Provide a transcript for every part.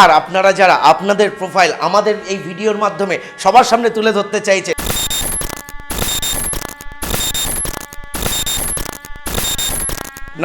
আর আপনারা যারা আপনাদের প্রোফাইল আমাদের এই ভিডিওর মাধ্যমে সবার সামনে তুলে ধরতে চাইছে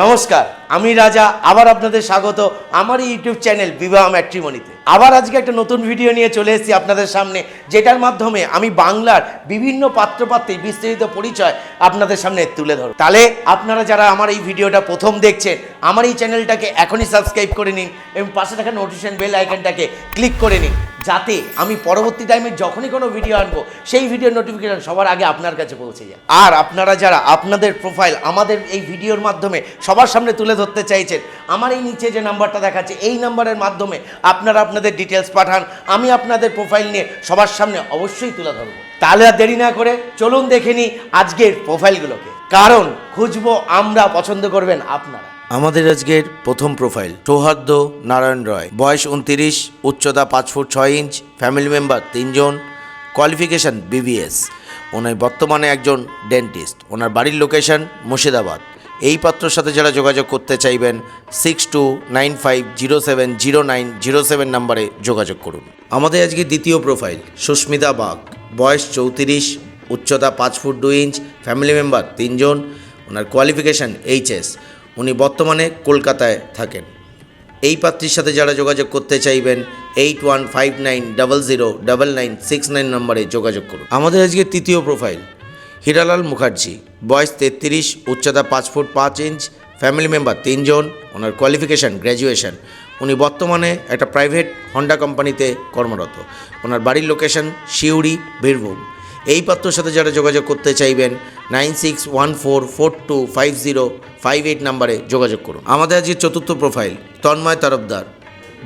নমস্কার, আমি রাজা, আবার আপনাদের স্বাগত আমার ইউটিউব চ্যানেল বিবাহ ম্যাট্রিমনিতে। আবার আজকে একটা নতুন ভিডিও নিয়ে চলে এসেছি আপনাদের সামনে, যেটার মাধ্যমে আমি বাংলার বিভিন্ন পাত্রপাত্রীর বিস্তারিত পরিচয় আপনাদের সামনে তুলে ধরো তাহলে আপনারা যারা আমার এই ভিডিওটা প্রথম দেখছেন, আমার এই চ্যানেলটাকে এখনই সাবস্ক্রাইব করে নিন এবং পাশে থাকা নোটিফিকেশন বেল আইকনটাকে ক্লিক করে নিন। যাতে আমি পরবর্তী টাইমে যখনই কোনো ভিডিও আনব, সেই ভিডিওর নোটিফিকেশন সবার আগে আপনার কাছে পৌঁছে যায়। আর আপনারা যারা আপনাদের প্রোফাইল আমাদের এই ভিডিওর মাধ্যমে সবার সামনে তুলে ধরতে চাইছেন, আমার এই নিচে যে নাম্বারটা দেখাচ্ছে, এই নাম্বারের মাধ্যমে আপনারা আপনাদের ডিটেলস পাঠান, আমি আপনাদের প্রোফাইল নিয়ে সবার সামনে অবশ্যই তুলে ধরবো। তাহলে আর দেরি না করে চলুন দেখে নিই আজকের প্রোফাইলগুলোকে কারণ খুঁজবো, আমরা পছন্দ করবেন আপনারা। আমাদের আজকের প্রথম প্রোফাইল সৌহার্দ্য নারায়ণ রয়। বয়স উনতিরিশ, উচ্চতা পাঁচ ফুট ছয় ইঞ্চ ফ্যামিলি মেম্বার তিনজন কোয়ালিফিকেশন বিবিএস ওনার বর্তমানে একজন ডেন্টিস্ট ওনার বাড়ির লোকেশন মুর্শিদাবাদ। এই পাত্রর সাথে যারা যোগাযোগ করতে চাইবেন six two nine five zero seven zero nine zero seven নাম্বারে যোগাযোগ করুন। আমাদের আজকে দ্বিতীয় প্রোফাইল সুস্মিতা বাগ। বয়স চৌত্রিশ, উচ্চতা পাঁচ ফুট দুই ইঞ্চ ফ্যামিলি মেম্বার তিনজন, ওনার কোয়ালিফিকেশান এইচএস উনি বর্তমানে কলকাতায় থাকেন। এই পাত্রীর সাথে যারা যোগাযোগ করতে চাইবেন eight one five nine double zero double nine six nine নম্বরে যোগাযোগ করুন। আমাদের আজকে তৃতীয় প্রোফাইল হিরালাল মুখার্জি। বয়স তেত্রিশ, উচ্চতা পাঁচ ফুট পাঁচ ইঞ্চ ফ্যামিলি মেম্বার তিনজন, ওনার কোয়ালিফিকেশান গ্র্যাজুয়েশন উনি বর্তমানে একটা প্রাইভেট হন্ডা কোম্পানিতে কর্মরত। ওনার বাড়ির লোকেশন শিউড়ি বীরভূম। এই পাত্রর সাথে যারা যোগাযোগ করতে চাইবেন, nine six one four four two five zero five eight নাম্বারে যোগাযোগ করুন। আমাদের আজকে চতুর্থ প্রোফাইল তন্ময় তরফদার।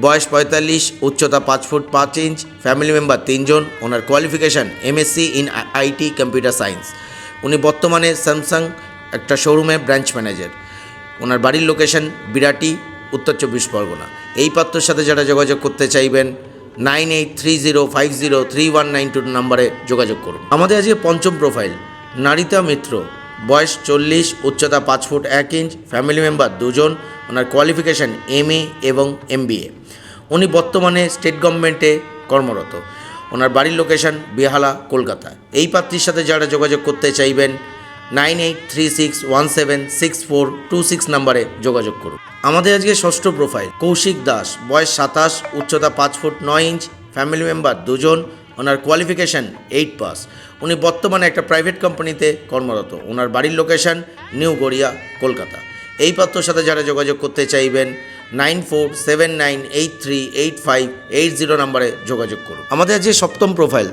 বয়স পঁয়তাল্লিশ, উচ্চতা পাঁচ ফুট পাঁচ ইঞ্চ ফ্যামিলি মেম্বার তিনজন, ওনার qualification MSc in IT computer science উনি বর্তমানে স্যামসাং একটা শোরুমে ব্রাঞ্চ ম্যানেজার ওনার বাড়ির লোকেশন বিরাটি, উত্তর চব্বিশ পরগনা। এই পাত্রর সাথে যারা যোগাযোগ করতে চাইবেন nine eight three zero five zero three one nine two নাম্বারে যোগাযোগ করুন। আমাদের আজকে পঞ্চম প্রোফাইল নারিতা মিত্র। বয়স চল্লিশ, উচ্চতা পাঁচ ফুট এক ইঞ্চ ফ্যামিলি মেম্বার দুজন, ওনার কোয়ালিফিকেশান এম এবং এম উনি বর্তমানে স্টেট গভর্নমেন্টে কর্মরত। ওনার বাড়ির লোকেশন বেহালা কলকাতা এই পাত্রীর সাথে যারা যোগাযোগ করতে চাইবেন nine eight three six one seven six four two six নাম্বারে যোগাযোগ করুন। আমাদের আজকে ষষ্ঠ প্রোফাইল কৌশিক দাস, বয়স সাতাশ, উচ্চতা পাঁচ ফুট নয় ইঞ্চ ফ্যামিলি মেম্বার দুজন, ওনার কোয়ালিফিকেশান এইট পাস উনি বর্তমানে একটা প্রাইভেট কোম্পানিতে কর্মরত। ওনার বাড়ির লোকেশন নিউ গড়িয়া, কলকাতা। এই পাত্রর সাথে যারা যোগাযোগ করতে চাইবেন, nine four seven nine eight three eight five eight zero নাম্বারে যোগাযোগ করুন। আমাদের যে সপ্তম প্রোফাইল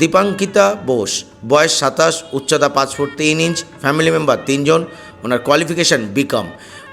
দীপাঙ্কিতা বোস। বয়স সাতাশ, উচ্চতা পাঁচ ফুট তিন ইঞ্চ ফ্যামিলি মেম্বার তিনজন, ওনার কোয়ালিফিকেশান বিকম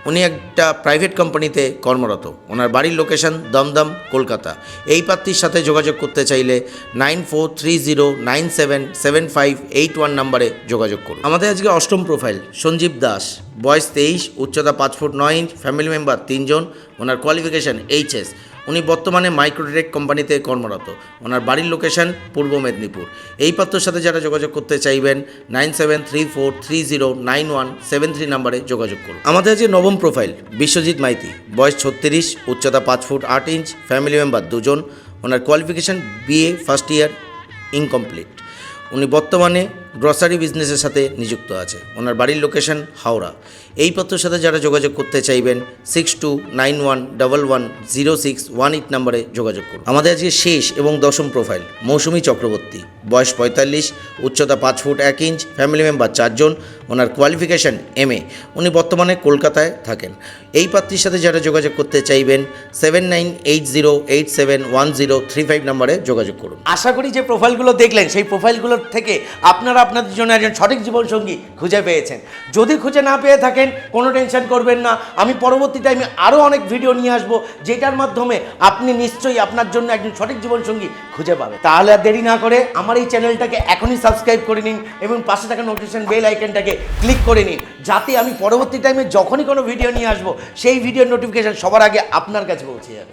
উনি একটা প্রাইভেট কোম্পানিতে কর্মরত। ওনার বাড়ির লোকেশন দমদম, কলকাতা। এই প্রার্থীর সাথে যোগাযোগ করতে চাইলে nine four three zero nine seven seven five eight one নাম্বারে যোগাযোগ করুন। আমাদের আজকে অষ্টম প্রোফাইল সঞ্জীব দাস। বয়স তেইশ, উচ্চতা পাঁচ ফুট নয় ইঞ্চ ফ্যামিলি মেম্বার তিনজন, ওনার কোয়ালিফিকেশান এইচএস উনি বর্তমানে মাইক্রোটেক কোম্পানিতে কর্মরত। ওনার বাড়ির লোকেশন পূর্ব মেদিনীপুর। এই পাত্রর সাথে যারা যোগাযোগ করতে চাইবেন, nine seven three four three zero nine one seven three নাম্বারে যোগাযোগ করুন। আমাদের যে নবম প্রোফাইল বিশ্বজিৎ মাইতি, বয়স ছত্রিশ, উচ্চতা পাঁচ ফুট আট ইঞ্চ ফ্যামিলি মেম্বার দুজন। ওনার qualification BA first year incomplete উনি বর্তমানে গ্রসারি বিজনেসের সাথে নিযুক্ত আছে। ওনার বাড়ির লোকেশন হাওড়া। এই পত্রের সাথে যারা যোগাযোগ করতে চাইবেন six two nine one double one zero six one eight নাম্বারে যোগাযোগ করুন। আমাদের আজকে শেষ এবং দশম প্রোফাইল মৌসুমি চক্রবর্তী। বয়স পঁয়তাল্লিশ, উচ্চতা পাঁচ ফুট এক ইঞ্চ ফ্যামিলি মেম্বার চারজন ওনার কোয়ালিফিকেশান এম এ উনি বর্তমানে কলকাতায় থাকেন। এই পাত্রীর সাথে যারা যোগাযোগ করতে চাইবেন seven nine eight zero eight seven one zero three five নাম্বারে যোগাযোগ করুন। আশা করি যে প্রোফাইলগুলো দেখলেন, সেই প্রোফাইলগুলোর থেকে আপনারা আপনাদের জন্য একজন সঠিক জীবনসঙ্গী খুঁজে পেয়েছেন। যদি খুঁজে না পেয়ে থাকেন, কোনো টেনশন করবেন না। আমি পরবর্তী টাইমে আরও অনেক ভিডিও নিয়ে আসব, যেটার মাধ্যমে আপনি নিশ্চয়ই আপনার জন্য একজন সঠিক জীবনসঙ্গী খুঁজে পাবেন। তাহলে আর দেরি না করে আমার এই চ্যানেলটাকে এখনই সাবস্ক্রাইব করে নিন এবং পাশে থাকা নোটিফিকেশন বেল আইকনটাকে ক্লিক করে নিন, যাতে আমি পরবর্তী টাইমে যখনই কোনো ভিডিও নিয়ে আসব, সেই ভিডিওর নোটিফিকেশন সবার আগে আপনার কাছে পৌঁছে যাবে।